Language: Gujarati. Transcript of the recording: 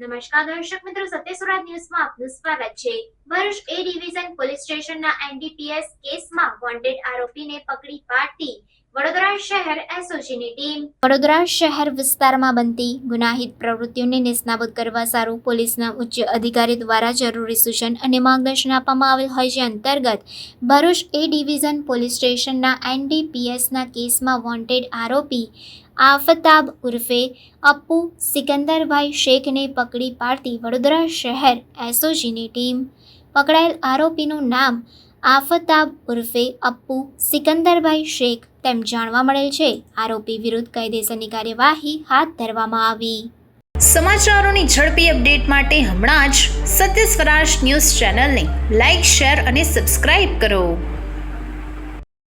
નમસ્કાર દર્શક મિત્રો સત્ય સુરત ન્યૂઝમાં આપનું સ્વાગત છે. ભરૂચ એ ડિવિઝન પોલીસ સ્ટેશનના એનડીપીએસ કેસમાં વોન્ટેડ આરોપીને પકડી પાડતી વડોદરા શહેર એસઓજીની ટીમ. વડોદરા શહેર વિસ્તારમાં બનતી ગુનાહિત પ્રવૃત્તિઓને નિષ્ણાબૂદ કરવા સારું પોલીસના ઉચ્ચ અધિકારી દ્વારા જરૂરી સૂચન અને માર્ગદર્શન આપવામાં આવેલ હોય જે અંતર્ગત, ભરૂચ એ ડિવિઝન પોલીસ સ્ટેશનના એનડીપીએસના કેસમાં વોન્ટેડ આરોપી આફતાબ ઉર્ફે અપ્પુ સિકંદરભાઈ શેખને પકડી પાડતી વડોદરા શહેર એસઓજીની ટીમ. પકડાયેલ આરોપીનું નામ આફતાબ ઉર્ફે અપ્પુ, સિકંદરભાઈ શેખ તેમ જાણવા મળેલ છે. આરોપી વિરુદ્ધ કાયદેસરની કાર્યવાહી હાથ ધરવામાં આવી. સમાચારોની ઝડપી અપડેટ માટે હમણાં જ સત્ય સ્વરાજ ન્યૂઝ ચેનલને લાઇક શેર અને સબસ્ક્રાઇબ કરો.